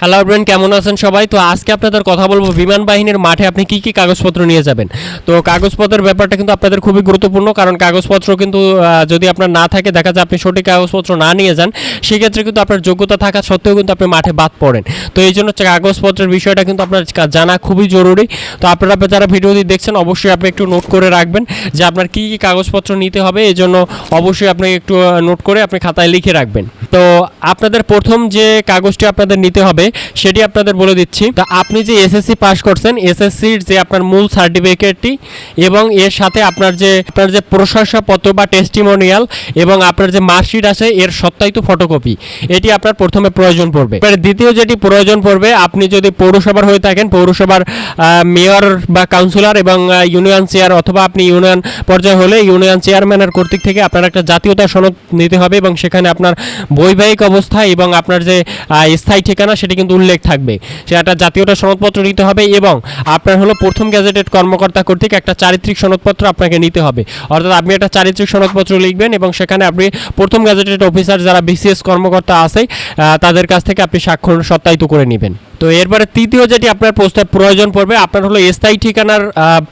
Hello friend কেমন আছেন সবাই? তো আজকে আপনাদের কথা বলব বিমান বাহিনীর মাঠে আপনি কি কি কাগজপত্র নিয়ে যাবেন? তো কাগজপত্রের ব্যাপারটা কিন্তু আপনাদের খুবই গুরুত্বপূর্ণ, কারণ কাগজপত্র কিন্তু যদি আপনার না থাকে, দেখা যায় আপনি সঠিক কাগজপত্র না নিয়ে যান, সেক্ষেত্রে কিন্তু আপনার যোগ্যতা থাকা সত্ত্বেও কিন্তু আপনি মাঠে বাদ পড়েন। তো এই জন্য কাগজপত্রের বিষয়টা কিন্তু আপনার জানা খুবই জরুরি। তো আপনারা যারা ভিডিওটি দেখছেন, অবশ্যই আপনি একটু নোট করে রাখবেন যে আপনার কি কি কাগজপত্র নিতে হবে। এই জন্য অবশ্যই আপনি একটু নোট করে আপনি খাতায় লিখে রাখবেন। তো আপনাদের প্রথম যে কাগজটি আপনাদের নিতে হবে সেটি আপনাদের বলে দিচ্ছি। তো আপনি যে এসএসসি পাস করছেন এসএসসির যে আপনার মূল সার্টিফিকেটটি এবং এর সাথে আপনার যে আপনার যে প্রশংসাপত্র বা টেস্টিমোনিয়াল এবং আপনার যে মার্কশিট আছে, এর সত্যায়িত ফটোকপি এটি আপনার প্রথমে প্রয়োজন পড়বে। দ্বিতীয় যেটি প্রয়োজন পড়বে, আপনি যদি পৌরসভার হয়ে থাকেন, পৌরসভার মেয়র বা কাউন্সিলর এবং ইউনিয়ন চেয়ার অথবা আপনি ইউনিয়ন পর্যায়ে হলে ইউনিয়ন চেয়ারম্যানের কর্তৃক থেকে আপনার একটা জাতীয়তা সনদ নিতে হবে এবং সেখানে আপনার বৈবাহিক অবস্থা এবং আপনার যে স্থায়ী ঠিকানা সেটি কিন্তু উল্লেখ থাকবে। সে একটা জাতীয়তা সনদপত্র নিতে হবে এবং আপনার হলো প্রথম গ্যাজেটেড কর্মকর্তা কর্তৃক একটা চারিত্রিক সনদপত্র আপনাকে নিতে হবে। অর্থাৎ আপনি একটা চারিত্রিক সনদপত্র লিখবেন এবং সেখানে আপনি প্রথম গ্যাজেটেড অফিসার যারা বিসিএস কর্মকর্তা আছে তাদের কাছ থেকে আপনি স্বাক্ষর সত্যায়িত করে নেবেন। তো এরপরে তৃতীয় যেটি আপনার প্রস্তাব প্রয়োজন পড়বে, আপনার হলো স্থায়ী ঠিকানার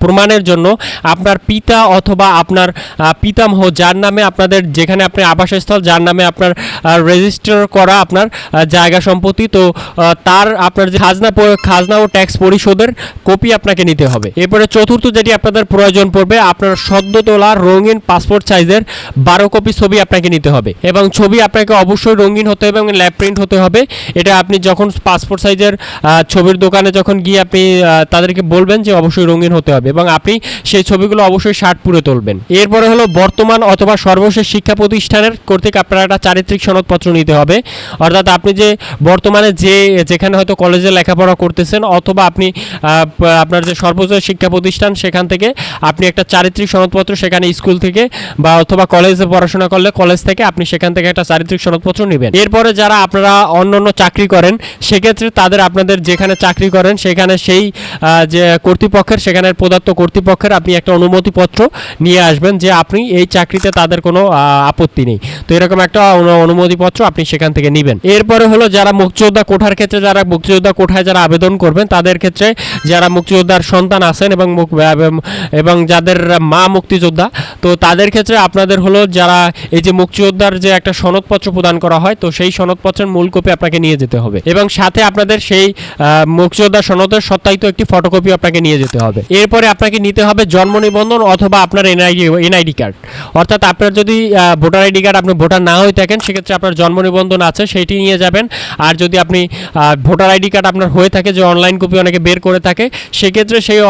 প্রমাণের জন্য আপনার পিতা অথবা আপনার পিতামহ, যার নামে আপনাদের যেখানে আপনি আবাসস্থল, যার নামে আপনার রেজিস্টার করা আপনার জায়গা সম্পত্তি। তো তার আপনার যে খাজনা খাজনা ও ট্যাক্স পরিশোধের কপি আপনাকে নিতে হবে। এরপরে চতুর্থ যেটি আপনাদের প্রয়োজন পড়বে, আপনার সদ্য তোলা রঙিন পাসপোর্ট সাইজের বারো কপি ছবি আপনাকে নিতে হবে এবং ছবি আপনাকে অবশ্যই রঙিন হতে হবে এবং ল্যাব প্রিন্ট হতে হবে। এটা আপনি যখন পাসপোর্ট সাইজের ছবির দোকানে যখন গিয়ে আপনি তাদেরকে বলবেন যে অবশ্যই রঙিন হতে হবে এবং আপনি সেই ছবিগুলো অবশ্যই শার্ট পুরে তুলবেন। এরপরে হলো বর্তমান অথবা সর্বশেষ শিক্ষা প্রতিষ্ঠানের কর্তৃক আপনার একটা চারিত্রিক সনদপত্র নিতে হবে। অর্থাৎ আপনি যে বর্তমানে যে যেখানে হয়তো কলেজে লেখাপড়া করতেছেন অথবা আপনি আপনার যে সর্বশেষ শিক্ষা প্রতিষ্ঠান সেখান থেকে আপনি একটা চারিত্রিক সনদপত্র সেখানে স্কুল থেকে বা অথবা কলেজে পড়াশোনা করলে কলেজ থেকে আপনি সেখান থেকে একটা চারিত্রিক সনদপত্র নেবেন। এরপরে যারা আপনারা অন্য অন্য চাকরি করেন, সেক্ষেত্রে তাদের আপনাদের যেখানে চাকরি করেন, সেখানে সেই যে কর্তৃপক্ষের, সেখানের প্রদত্ত কর্তৃপক্ষের আপনি একটা অনুমতিপত্র নিয়ে আসবেন যে আপনি এই চাকরিতে তাদের কোনো আপত্তি নেই। তো এরকম একটা অনু- অনুমতিপত্র আপনি সেখান থেকে নেবেন। এরপরে হলো যারা মুক্তিযোদ্ধা কোঠার ক্ষেত্রে যারা মুক্তিযোদ্ধা কোঠায় যারা আবেদন করবেন, তাদের ক্ষেত্রে যারা মুক্তিযোদ্ধার সন্তান আছেন এবং এবং- যাদের মা মুক্তিযোদ্ধা, তো তাদের ক্ষেত্রে আপনাদের হলো যারা এই যে মুক্তিযোদ্ধার যে একটা সনদপত্র প্রদান করা হয়, তো সেই সনদপত্রের মূল কপি আপনাকে নিয়ে যেতে হবে। এবং সাথে আপনাদের সেই মুক্তিযোদ্ধা সনদের সত্যায়িত একটি ফটোকপি আপনাকে নিয়ে যেতে হবে। এরপরে আপনাকে নিতে হবে জন্ম নিবন্ধন অথবা আপনার এনআইডি এনআইডি কার্ড। অর্থাৎ আপনার যদি ভোটার আইডি কার্ড আপনি ভোটার না হয়ে থাকেন, সেক্ষেত্রে আপনার জন্ম নিবন্ধন আছে সেইটি নিয়ে যাবেন। আর যদি আপনি ভোটার আইডি কার্ড আপনার হয়ে থাকে, যে অনলাইন কপি অনেকে বের করে থাকে, সেক্ষেত্রে সেই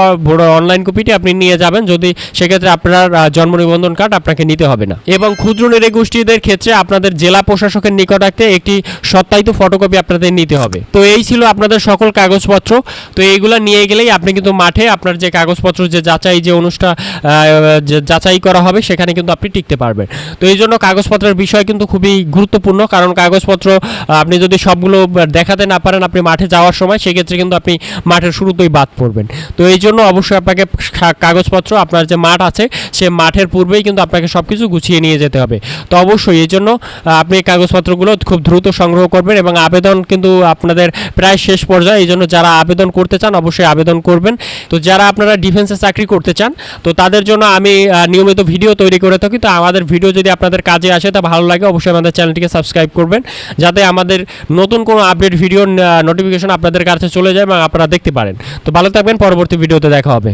অনলাইন কপিটি আপনি নিয়ে যাবেন। যদি, সেক্ষেত্রে আপনার জন্ম নিবন্ধন কার্ড আপনাকে নিতে হবে না। এবং ক্ষুদ্র নিরে গোষ্ঠীদের ক্ষেত্রে আপনাদের জেলা প্রশাসকের নিকট নিকটার্থে একটি সত্যায়িত ফটোকপি আপনাদের নিতে হবে। তো এই ছিল আপনাদের সকল কাগজপত্র। তো এইগুলা নিয়ে গেলেই আপনি কিন্তু মাঠে আপনার যে কাগজপত্র, যে যাচাই, যে অনুষ্ঠান যাচাই করা হবে, সেখানে কিন্তু আপনি টিকতে পারবেন। তো এই জন্য কাগজপত্রের বিষয় কিন্তু খুবই গুরুত্বপূর্ণ, কারণ কাগজপত্র আপনি যদি সবগুলো দেখাতে না পারেন আপনি মাঠে যাওয়ার সময়, সেক্ষেত্রে কিন্তু আপনি মাঠের শুরুতেই বাদ পড়বেন। তো এই জন্য অবশ্যই আপনাকে কাগজপত্র, আপনার যে মাঠ আছে, সে মাঠের পূর্বেই কিন্তু আপনাকে সব কিছু গুছিয়ে নিয়ে যেতে হবে। তো অবশ্যই এই জন্য আপনি কাগজপত্রগুলো খুব দ্রুত সংগ্রহ করবেন এবং আবেদন কিন্তু আপনাদের প্রায় শেষ পর্যায়ে। এই জন্য যারা আবেদন করতে চান, অবশ্যই আবেদন করবেন। তো যারা আপনারা ডিফেন্সে চাকরি করতে চান, তো তাদের জন্য আমি নিয়মিত ভিডিও তৈরি করে থাকি। তো আমাদের ভিডিও যদি আপনাদের কাজে আসে, তা ভালো লাগে, অবশ্যই আমাদের চ্যানেলটিকে সাবস্ক্রাইব করবেন। যাতে আমাদের নতুন কোনো আপডেট ভিডিও নোটিফিকেশন আপনাদের কাছে চলে যায় এবং আপনারা দেখতে পারেন। তো ভালো থাকবেন, পরবর্তী ভিডিওতে দেখা হবে।